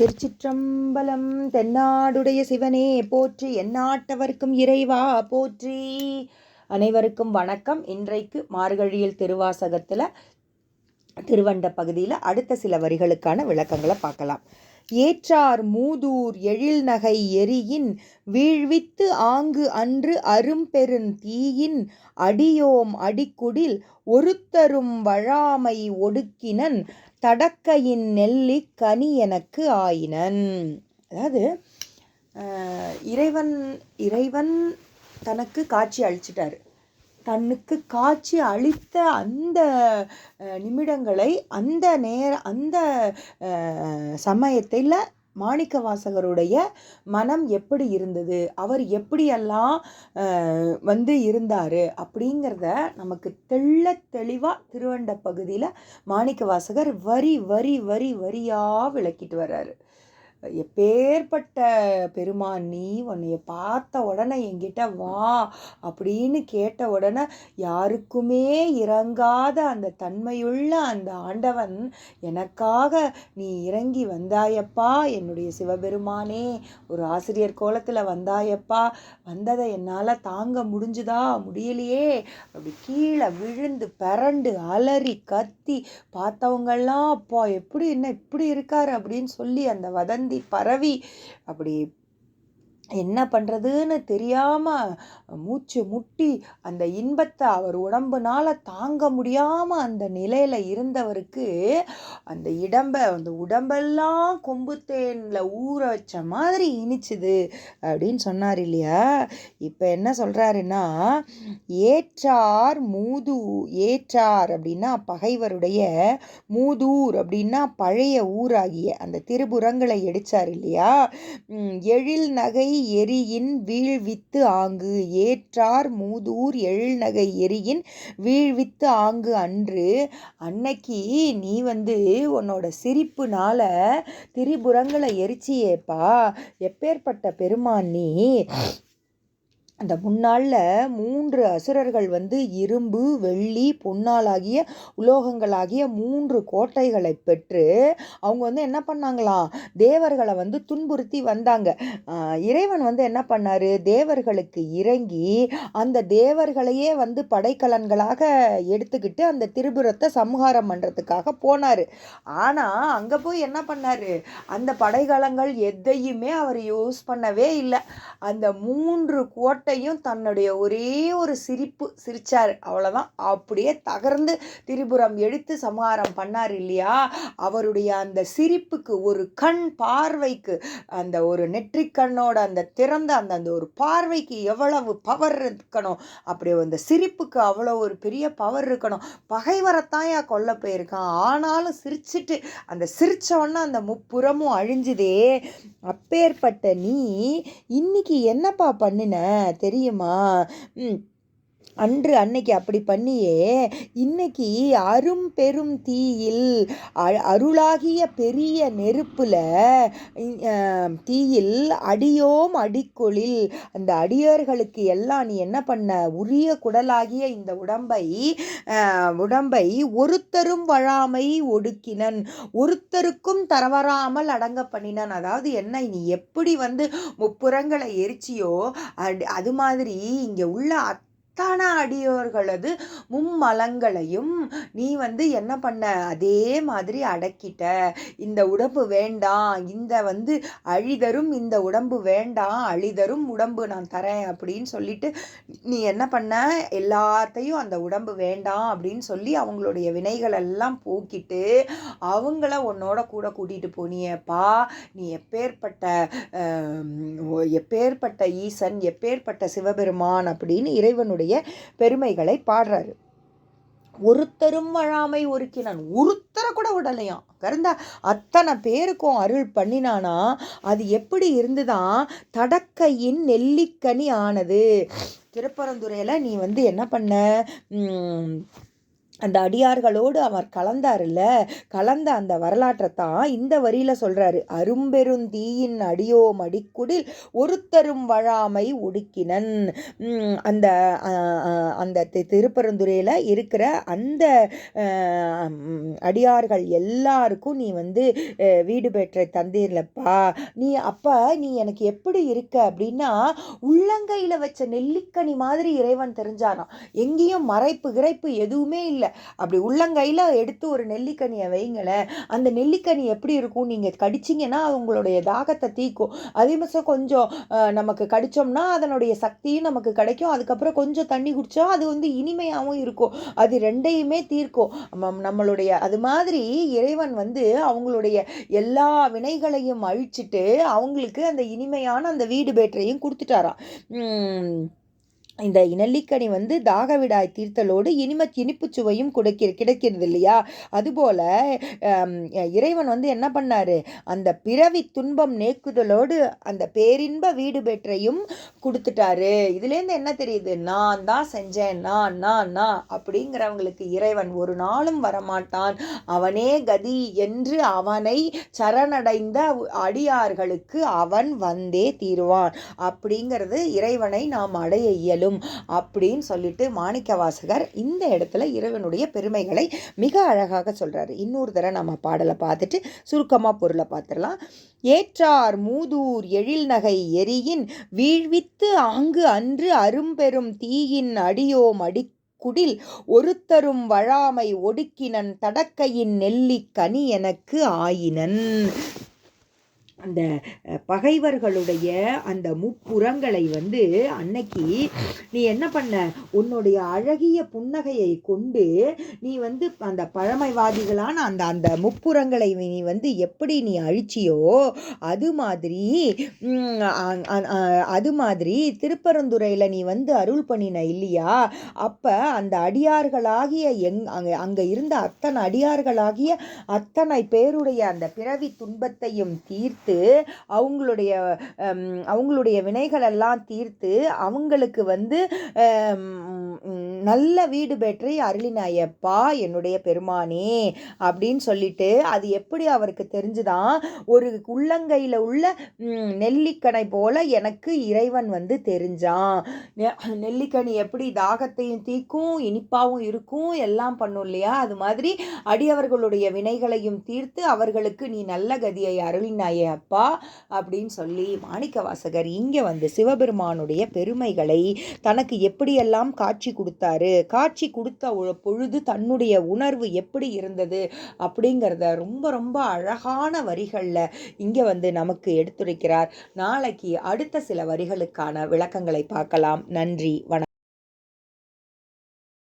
திருச்சிற்றம்பலம் தென்னாடுடைய சிவனே போற்றி எந்நாட்டவர்க்கும் இறைவா போற்றி. அனைவருக்கும் வணக்கம். இன்றைக்கு மார்கழியில் திருவாசகத்தில் திருவண்ட பகுதியில் அடுத்த சில வரிகளுக்கான விளக்கங்களை பார்க்கலாம். ஏற்றார் மூதூர் எழில் நகை எரியின் வீழ்வித்து ஆங்கு அன்று அரும்பெருந் தீயின் அடியோம் அடிக்குடில் ஒருத்தரும் வழாமை ஒடுக்கினன் தடக்கையின் நெல்லி கனி எனக்கு ஆயினன். அதாவது இறைவன் இறைவன் தனக்கு காட்சி அழிச்சிட்டாரு தன்னுக்கு காட்சி அளித்த அந்த நிமிடங்களை அந்த நேர அந்த சமயத்தில் மாணிக்க வாசகருடைய மனம் எப்படி இருந்தது? அவர் எப்படியெல்லாம் வந்து இருந்தார்? அப்படிங்கிறத நமக்கு தெள்ள தெளிவாக திருவண்ட பகுதியில் மாணிக்க வாசகர் வரி வரி வரி வரியாக விளக்கிட்டு வர்றாரு. எப்பேற்பட்ட பெருமான் நீ உன்னைய பார்த்த உடனே என்கிட்ட வா அப்படின்னு கேட்ட உடனே யாருக்குமே இறங்காத அந்த தன்மையுள்ள அந்த ஆண்டவன் எனக்காக நீ இறங்கி வந்தாயப்பா என்னுடைய சிவபெருமானே ஒரு ஆசிரியர் கோலத்தில் வந்தாயப்பா வந்ததை என்னால் தாங்க முடிஞ்சுதா முடியலையே அப்படி கீழே விழுந்து பரண்டு அலறி கத்தி பார்த்தவங்கெல்லாம் அப்பா எப்படி என்ன இப்படி இருக்கார்? அப்படின்னு சொல்லி அந்த வதந்தி சிந்தி பரவி அப்படி என்ன பண்ணுறதுன்னு தெரியாமல் மூச்சு முட்டி அந்த இன்பத்தை அவர் உடம்புனால் தாங்க முடியாமல் அந்த நிலையில் இருந்தவருக்கு அந்த இடம்ப அந்த உடம்பெல்லாம் கொம்பு தேனில் ஊற வச்ச மாதிரி இனிச்சுது அப்படின்னு சொன்னார் இல்லையா? இப்போ என்ன சொல்கிறாருன்னா ஏற்றார் மூது ஏற்றார் அப்படின்னா பகைவருடைய மூதூர் அப்படின்னா பழைய ஊராகிய அந்த திருபுறங்களை எடுத்தார் இல்லையா? எழில் நகை எரியின் வீழ்வித்து ஆங்கு ஏற்றார் மூதூர் எழில்நகை எரியின் வீழ்வித்து ஆங்கு அன்று. அன்னைக்கு நீ வந்து உன்னோட சிரிப்புனால திரிபுரங்களை எரிச்சியேப்பா. எப்பேற்பட்ட பெருமான் நீ? அந்த முன்னாளில் மூன்று அசுரர்கள் வந்து இரும்பு வெள்ளி பொன்னாலாகிய உலோகங்களாகிய மூன்று கோட்டைகளை பெற்று அவங்க வந்து என்ன பண்ணாங்களாம்? தேவர்களை வந்து துன்புறுத்தி வந்தாங்க. இறைவன் வந்து என்ன பண்ணார்? தேவர்களுக்கு இறங்கி அந்த தேவர்களையே வந்து படைக்கலன்களாக எடுத்துக்கிட்டு அந்த திருபுரத்தை சம்ஹாரம் பண்ணுறதுக்காக போனார். ஆனால் அங்கே போய் என்ன பண்ணார்? அந்த படைக்கலங்கள் எதையுமே அவர் யூஸ் பண்ணவே இல்லை. அந்த மூன்று கோட்டை கோட்டையும் தன்னுடைய ஒரே ஒரு சிரிப்பு சிரிச்சார். அவ்வளோதான் அப்படியே தகர்ந்து திரிபுரம் எழுத்து சமாரம் பண்ணார் இல்லையா? அவருடைய அந்த சிரிப்புக்கு ஒரு கண் பார்வைக்கு அந்த ஒரு நெற்றிக்கண்ணோட அந்த திறந்த அந்த அந்த ஒரு பார்வைக்கு எவ்வளவு பவர் இருக்கணும்? அப்படி அந்த சிரிப்புக்கு அவ்வளோ ஒரு பெரிய பவர் இருக்கணும். பகைவரத்தான் ஏன் கொல்ல போயிருக்கான். ஆனாலும் சிரிச்சிட்டு அந்த சிரிச்சவொன்னே அந்த முப்புறமும் அழிஞ்சுதே. அப்பேற்பட்ட நீ இன்னைக்கு என்னப்பா பண்ணின? தெரியுமா? அன்று அன்னைக்கு அப்படி பண்ணியே இன்னைக்கு அரும் பெரும் தீயில் அருளாகிய பெரிய நெருப்பில் தீயில் அடியோம் அடிக்கொழில் அந்த அடியர்களுக்கு எல்லாம் நீ என்ன பண்ண? உரிய குடலாகிய இந்த உடம்பை உடம்பை ஒருத்தரும் வழாமை ஒடுக்கினன் ஒருத்தருக்கும் தரவராமல் அடங்க பண்ணினன். அதாவது என்ன நீ எப்படி வந்து முப்புறங்களை எரிச்சியோ அது மாதிரி இங்கே உள்ள அத்தனை அடியோர்களது மும்மலங்களையும் நீ வந்து என்ன பண்ண? அதே மாதிரி அடக்கிட்ட. இந்த உடம்பு வேண்டாம். இந்த வந்து அழிதரும் இந்த உடம்பு வேண்டாம். அழிதரும் உடம்பு நான் தரேன் அப்படின்னு சொல்லிட்டு நீ என்ன பண்ண? எல்லாத்தையும் அந்த உடம்பு வேண்டாம் அப்படின்னு சொல்லி அவங்களுடைய வினைகள் எல்லாம் போக்கிட்டு அவங்கள உன்னோட கூட கூட்டிகிட்டு போனியப்பா. நீ எப்பேற்பட்ட எப்பேற்பட்ட ஈசன் எப்பேற்பட்ட சிவபெருமான் அப்படின்னு இறைவனுடைய பெருமைகளை பாடுறாரு. ஒருத்தரும் வழாமை ஒருக்கினான். ஒருத்தரை கூட விடலையாம் கருந்த அத்தனை பேருக்கும் அருள் பண்ணினானா? அது எப்படி இருந்துதான் தடக்கையின் நெல்லிக்கனி ஆனது? திருப்பரந்துரையில் நீ வந்து என்ன பண்ண? அந்த அடியார்களோடு அவர் கலந்தாருல்ல? கலந்த அந்த வரலாற்றை தான் இந்த வரியில சொல்கிறாரு அரும்பெருந்தீயின் அடியோ மடிக்குடில் ஒருத்தரும் வழாமை ஒடுக்கினன். அந்த அந்த தி- இருக்கிற அந்த அடியார்கள் எல்லாருக்கும் நீ வந்து வீடு பெற்ற தந்தீர்லப்பா. நீ அப்போ நீ எனக்கு எப்படி இருக்க அப்படின்னா உள்ளங்கையில் வச்ச நெல்லிக்கனி மாதிரி இறைவன் தெரிஞ்சாராம் எங்கேயும் மறைப்பு கிரைப்பு எதுவுமே இல்லை. அப்படி உள்ளங்கையில் எடுத்து ஒரு நெல்லிக்கனியை வைங்களேன் அந்த நெல்லிக்கனி எப்படி இருக்கும்? நீங்கள் கடிச்சிங்கன்னா அது உங்களுடைய தாகத்தை தீக்கும். அதே மாதிரி கொஞ்சம் நமக்கு கடிச்சோம்னா அதனுடைய சக்தியும் நமக்கு கிடைக்கும். அதுக்கப்புறம் கொஞ்சம் தண்ணி குடித்தா அது வந்து இனிமையாகவும் இருக்கும். அது ரெண்டையுமே தீர்க்கும். நம்ம- நம்மளுடைய அது மாதிரி இறைவன் வந்து அவங்களுடைய எல்லா வினைகளையும் அழிச்சிட்டு அவங்களுக்கு அந்த இனிமையான அந்த வீடு பேட்டரையும் கொடுத்துட்டாராம். இந்த நெல்லிக்கனி வந்து தாகவிடாய் தீர்த்தலோடு இனிம இனிப்பு சுவையும் கொடுக்க கிடைக்கிறது இல்லையா அதுபோல இறைவன் வந்து என்ன பண்ணாரு? அந்த பிறவி துன்பம் நேக்குதலோடு அந்த பேரின்ப வீடு பெற்றையும் கொடுத்துட்டாரு. இதுலேருந்து என்ன தெரியுது? நான் தான் செஞ்சேன் நான் நான் நான் அப்படிங்கிறவங்களுக்கு இறைவன் ஒரு நாளும் வரமாட்டான். அவனே கதி என்று அவனை சரணடைந்த அடியார்களுக்கு அவன் வந்தே தீருவான். அப்படிங்கிறது இறைவனை நாம் அடைய இயலும். அப்படின்னு சொல்லிட்டு மாணிக்க வாசகர் இந்த இடத்துல இறைவனுடைய பெருமைகளை மிக அழகாக சொல்கிறாரு இன்னொரு தடவை நம்ம பாடலை பார்த்துட்டு சுருக்கமாக பொருளை பார்த்துடலாம். ஏற்றார் மூதூர் எழில் நகை எரியின் வீழ்வித்து ஆங்கு அன்று அரும்பெரும் தீயின் அடியோம் அடி குடில் ஒருத்தரும் வழாமை ஒடுக்கினன் தடக்கையின் நெல்லிக் கனி எனக்கு ஆயினன். அந்த பகைவர்களுடைய அந்த முப்புறங்களை வந்து அன்னைக்கு நீ என்ன பண்ண? உன்னுடைய அழகிய புன்னகையை கொண்டு நீ வந்து அந்த பழமைவாதிகளான அந்த அந்த முப்புறங்களை நீ வந்து எப்படி நீ அழிச்சியோ அது மாதிரி அது மாதிரி திருப்பரந்துரையில் நீ வந்து அருள் பண்ணின இல்லையா? அப்போ அந்த அடியார்களாகிய எங் அங்கே அங்கே இருந்த அத்தனை அடியார்களாகிய அத்தனை பேருடைய அந்த பிறவி துன்பத்தையும் தீர்த்து அவங்களுடைய அவங்களுடைய வினைகளெல்லாம் தீர்த்து அவங்களுக்கு வந்து நல்ல வீடு பெற்றி அருளினாயப்பா என்னுடைய பெருமானே அப்படின்னு சொல்லிட்டு அது எப்படி அவருக்கு தெரிஞ்சுதான் ஒரு உள்ளங்கையில் உள்ள நெல்லிக்கனை போல எனக்கு இறைவன் வந்து தெரிஞ்சான். நெ- நெல்லிக்கனி எப்படி தாகத்தையும் தீக்கும் இனிப்பாகவும் இருக்கும் எல்லாம் பண்ணும் இல்லையா? அது மாதிரி அடியவர்களுடைய வினைகளையும் தீர்த்து அவர்களுக்கு நீ நல்ல கதியை அருளினாயே அப்பா அப்படின்னு சொல்லி மாணிக்க வாசகர் இங்கே வந்து சிவபெருமானுடைய பெருமைகளை தனக்கு எப்படியெல்லாம் காட்சி கொடுத்தாரு காட்சி கொடுத்த பொழுது தன்னுடைய உணர்வு எப்படி இருந்தது அப்படிங்கிறத ரொம்ப ரொம்ப அழகான வரிகளில் இங்கே வந்து நமக்கு எடுத்துரைக்கிறார். நாளைக்கு அடுத்த சில வரிகளுக்கான விளக்கங்களை பார்க்கலாம். நன்றி வணக்கம்.